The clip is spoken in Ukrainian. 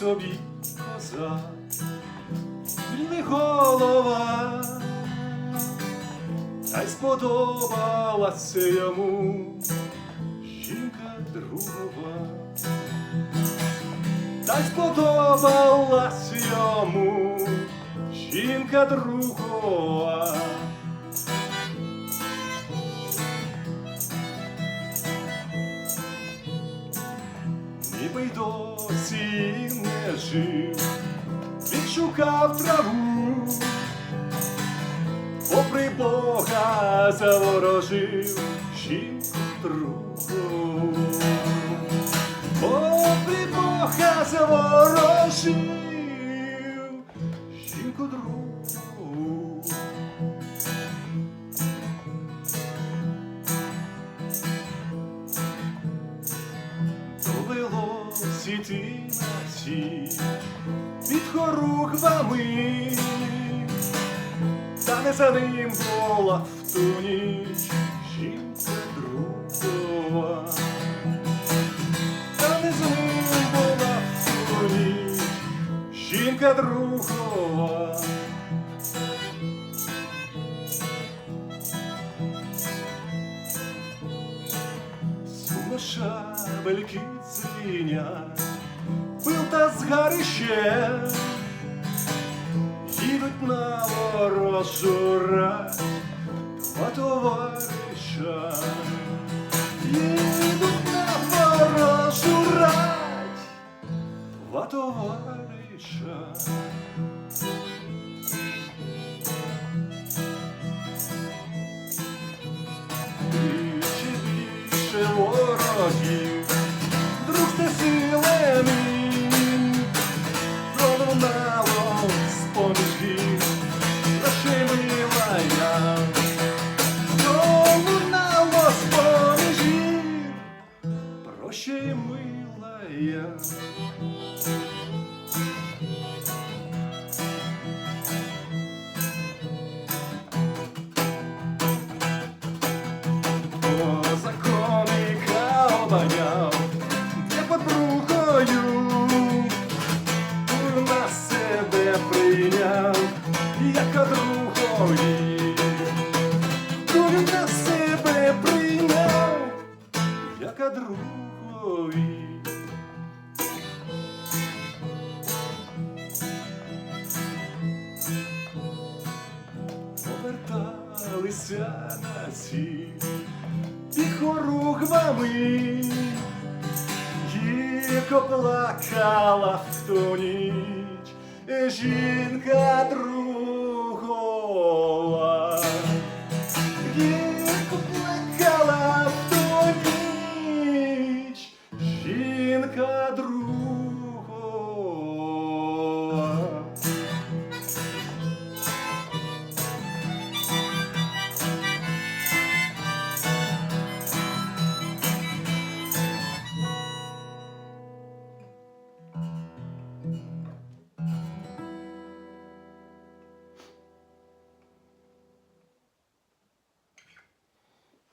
собі коза, вільний голова, та й сподобалася йому жінка другова, та й сподобалась йому жінка другова. Ніби й досі не жив, він шукав траву, попри Бога заворожив жінку другу, попри Бога заворожив Іти на всі під хоругвами, та не за ним була в ту ніч жінка другова, та не за ним була в ту ніч жінка другова. Суша звінять, пил та згарище, їдуть на ворожу рать два товариша, їдуть на ворожу рать два товариша. На себе прийняв, як другої. Поверталися на під хоругвами, гірко плакала в ту ніч жінка друга.